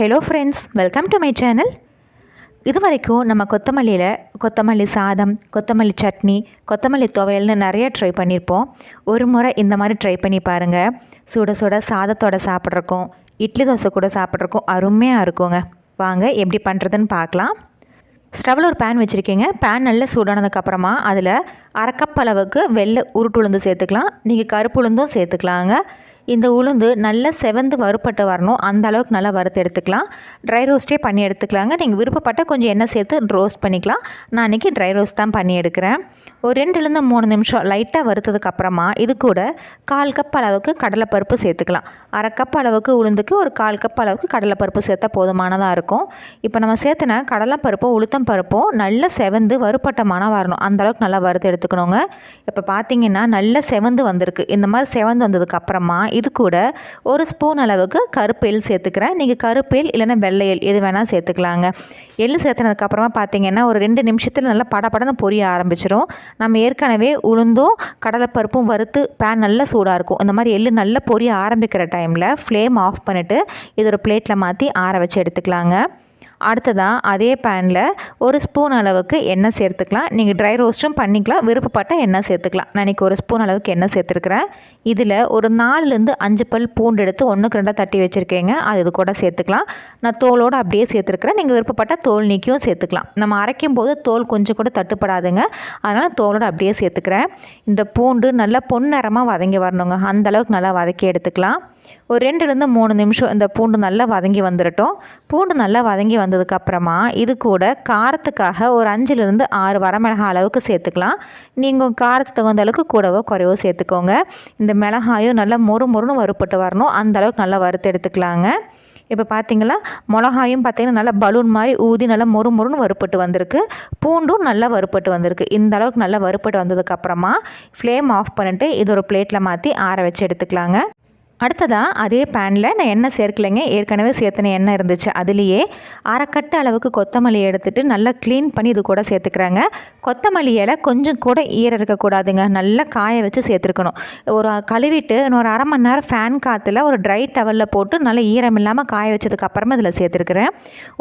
Hello friends welcome to my channel இது வரைக்கும் நம்ம கொத்தமல்லியில் கொத்தமல்லி சாதம் கொத்தமல்லி சட்னி கொத்தமல்லி துவையல்னு நிறைய ட்ரை பண்ணியிருப்போம் ஒரு முறை இந்த மாதிரி ட்ரை பண்ணி பாருங்கள் சுட சுட சாதத்தோட சாப்பிட்றக்கும் இட்லி தோசை கூட சாப்பிட்றக்கும் அருமையாக இருக்குங்க. வாங்க எப்படி பண்ணுறதுன்னு பார்க்கலாம். ஸ்டவ்வில் ஒரு பேன் வச்சுருக்கீங்க. பேன் நல்லா சூடானதுக்கப்புறமா அதில் அரைக்கப்பளவுக்கு வெள்ளை உருட்டு உளுந்து சேர்த்துக்கலாம். நீங்கள் கருப்பு உளுந்தும் சேர்த்துக்கலாங்க. இந்த உளுந்து நல்லா செவந்து வறுப்பட்டு வரணும். அந்த அளவுக்கு நல்லா வறுத்து எடுத்துக்கலாம். ட்ரை ரோஸ்ட்டே பண்ணி எடுத்துக்கலாங்க. நீங்கள் விருப்பப்பட்ட கொஞ்சம் எண்ணெய் சேர்த்து ரோஸ்ட் பண்ணிக்கலாம். நான் இன்றைக்கி ட்ரை ரோஸ்ட் தான் பண்ணி எடுக்கிறேன். ஒரு ரெண்டுலேருந்து மூணு நிமிஷம் லைட்டாக வறுத்ததுக்கப்புறமா இது கூட கால் கப் அளவுக்கு கடலைப்பருப்பு சேர்த்துக்கலாம். அரை கப் அளவுக்கு உளுந்துக்கு ஒரு கால் கப் அளவுக்கு கடலைப்பருப்பு சேர்த்தா போதுமானதாக இருக்கும். இப்போ நம்ம சேர்த்துனா கடலைப்பருப்பும் உளுத்தம் பருப்பும் நல்லா செவந்து வறுப்பட்ட மனம் வரணும் அந்தளவுக்கு நல்லா வறுத்து எடுத்துக்கணுங்க. இப்போ பார்த்தீங்கன்னா நல்லா செவந்து வந்திருக்கு. இந்த மாதிரி செவந்து வந்ததுக்கப்புறமா நான் இது கூட ஒரு ஸ்பூன் அளவுக்கு கருப்பு எள் சேர்த்துக்கிறேன். நீங்கள் கருப்பு எள் இல்லைன்னா வெள்ளை எள் எது வேணால் சேர்த்துக்கலாங்க. எள் சேர்த்துனதுக்கப்புறமா பார்த்தீங்கன்னா ஒரு ரெண்டு நிமிஷத்தில் நல்லா படப்படன்னு பொரிய ஆரம்பிச்சிடும் நம்ம ஏற்கனவே உளுந்தும் கடலைப்பருப்பும் வறுத்து பேன் நல்லா சூடாக இருக்கும். இந்த மாதிரி எள் நல்லா பொரிய ஆரம்பிக்கிற டைமில் ஃப்ளேம் ஆஃப் பண்ணிவிட்டு இது ஒரு பிளேட்டில் மாற்றி ஆற வச்சு எடுத்துக்கலாங்க. அடுத்ததாக அதே பேனில் ஒரு ஸ்பூன் அளவுக்கு எண்ணெய் சேர்த்துக்கலாம். நீங்கள் ட்ரை ரோஸ்ட்டும் பண்ணிக்கலாம். விருப்பப்பட்ட எண்ணெய் சேர்த்துக்கலாம். நான் இன்றைக்கி ஒரு ஸ்பூன் அளவுக்கு எண்ணெய் சேர்த்துருக்குறேன். இதில் ஒரு நாலுலேருந்து அஞ்சு பல் பூண்டு எடுத்து ஒன்றுக்கு ரெண்டாக தட்டி வச்சுருக்கேங்க. அது இது கூட சேர்த்துக்கலாம். நான் தோலோடு அப்படியே சேர்த்துருக்குறேன். நீங்கள் விருப்பப்பட்ட தோல் நீக்கியும் சேர்த்துக்கலாம். நம்ம அரைக்கும் போது தோல் கொஞ்சம் கூட தட்டுப்படாதுங்க. அதனால் தோலோடு அப்படியே சேர்த்துக்கிறேன். இந்த பூண்டு நல்லா பொன்னிறமாக வதங்கி வரணுங்க. அந்தளவுக்கு நல்லா வதக்கி எடுத்துக்கலாம். ஒரு ரெண்டுலேருந்து மூணு நிமிஷம் இந்த பூண்டு நல்லா வதங்கி வந்துடட்டும் பூண்டு நல்லா வதங்கி வந்ததுக்கப்புறமா இது கூட காரத்துக்காக ஒரு அஞ்சுலேருந்து ஆறு வரமிளகா அளவுக்கு சேர்த்துக்கலாம். நீங்கள் காரத்துக்கு தகுந்த அளவுக்கு கூடவோ குறைவோ சேர்த்துக்கோங்க. இந்த மிளகாயும் நல்லா மொறு மொறுன்னு வறுப்பட்டு வரணும். அந்தளவுக்கு நல்லா வறுத்து எடுத்துக்கலாங்க. இப்போ பார்த்தீங்களா மிளகாயும் பார்த்தீங்கன்னா நல்லா பலூன் மாதிரி ஊதி நல்லா மொறு மொறுன்னு வறுப்பட்டு வந்திருக்கு. பூண்டும் நல்லா வறுப்பட்டு வந்திருக்கு. இந்த அளவுக்கு நல்லா வறுப்பட்டு வந்ததுக்கப்புறமா ஃப்ளேம் ஆஃப் பண்ணிவிட்டு இது ஒரு பிளேட்டில் மாற்றி ஆற வச்சு எடுத்துக்கலாங்க. அடுத்ததாக அதே பேனில் நான் எண்ணெய் சேர்க்கலைங்க. ஏற்கனவே சேர்த்துன எண்ணெய் இருந்துச்சு. அதுலேயே அரைக்கட்டு அளவுக்கு கொத்தமல்லி எடுத்துகிட்டு நல்லா க்ளீன் பண்ணி இது கூட சேர்த்துக்கிறாங்க. கொத்தமல்லி இலை கொஞ்சம் கூட ஈர இருக்கக்கூடாதுங்க நல்லா காய வச்சு சேர்த்துருக்கணும். ஒரு கழுவிட்டு ஒரு அரை மணி நேரம் ஃபேன் காற்றுல ஒரு ட்ரை டவலில் போட்டு நல்லா ஈரம் இல்லாமல் காய வச்சதுக்கப்புறமா இதில் சேர்த்துருக்குறேன்.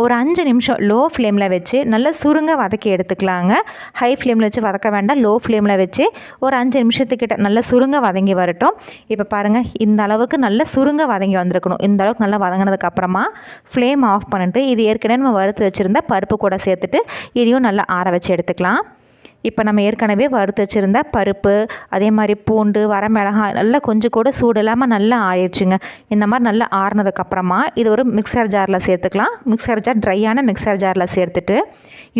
ஒரு அஞ்சு நிமிஷம் லோ ஃப்ளேமில் வச்சு நல்லா சுருங்க வதக்கி எடுத்துக்கலாங்க. ஹை ஃப்ளேமில் வச்சு வதக்க வேண்டாம். லோ ஃப்ளேமில் வச்சு ஒரு அஞ்சு நிமிஷத்துக்கிட்ட நல்லா சுருங்க வதங்கி வரட்டும். இப்போ பாருங்கள் இந்த அளவுக்கு அளவுக்கு நல்லா சுருங்க வதங்கி வந்திருக்கணும். இந்த அளவுக்கு நல்லா வதங்கினதுக்கு அப்புறமா ஃப்ளேம் ஆஃப் பண்ணிட்டு இது ஏற்கனவே நம்ம வறுத்து வச்சுருந்த பருப்பு கூட சேர்த்துட்டு இதையும் நல்லா ஆற வச்சு எடுத்துக்கலாம். இப்போ நம்ம ஏற்கனவே வறுத்து வச்சுருந்த பருப்பு அதே மாதிரி பூண்டு வரமிளகாய் நல்லா கொஞ்சம் கூட சூடு இல்லாமல் நல்லா ஆயிடுச்சுங்க. இந்த மாதிரி நல்லா ஆறுனதுக்கப்புறமா இது ஒரு மிக்சர் ஜாரில் சேர்த்துக்கலாம். மிக்சர் ஜார் ட்ரையான மிக்சர் ஜாரில் சேர்த்துட்டு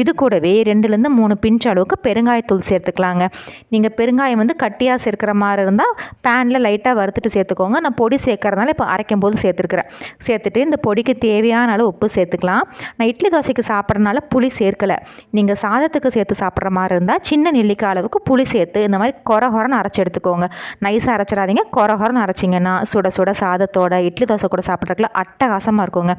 இது கூடவே ரெண்டுலேருந்து மூணு பிஞ்ச் அளவுக்கு பெருங்காயத்தூள் சேர்த்துக்கலாங்க. நீங்கள் பெருங்காயம் வந்து கட்டியாக சேர்க்குற மாதிரி இருந்தால் பேனில் லைட்டாக வறுத்துட்டு சேர்த்துக்கோங்க. நான் பொடி சேர்க்கறதுனால இப்போ அரைக்கும் போது சேர்த்துருக்குறேன். சேர்த்துட்டு இந்த பொடிக்கு தேவையான அளவு உப்பு சேர்த்துக்கலாம். நான் இட்லி தோசைக்கு சாப்பிட்றதுனால புளி சேர்க்கலை. நீங்கள் சாதத்துக்கு சேர்த்து சாப்பிட்ற மாதிரி இருந்தால் இருந்தால் சின்ன நெல்லிக்காய் அளவுக்கு புளி சேர்த்து இந்த மாதிரி கொர கொரன்னு அரைச்சி எடுத்துக்கோங்க. நைஸாக அரைச்சிடாதீங்க. கொரகொரன்னு அரைச்சிங்கன்னா சுட சுட சாதத்தோட இட்லி தோசை கூட சாப்பிட்றதுக்குள்ள அட்டகாசமாக இருக்குங்க.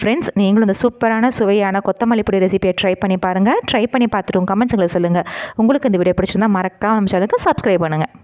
ஃப்ரெண்ட்ஸ் நீங்களும் இந்த சூப்பரான சுவையான கொத்தமல்லி பொடி ரெசிபியை ட்ரை பண்ணி பாருங்கள் ட்ரை பண்ணி பார்த்துட்டு உங்கள் கமெண்ட்ஸுங்களை சொல்லுங்கள் உங்களுக்கு இந்த வீடியோ பிடிச்சிருந்தா மறக்காமல் நம்ம சேனலுக்கு சப்ஸ்கிரைப் பண்ணுங்கள்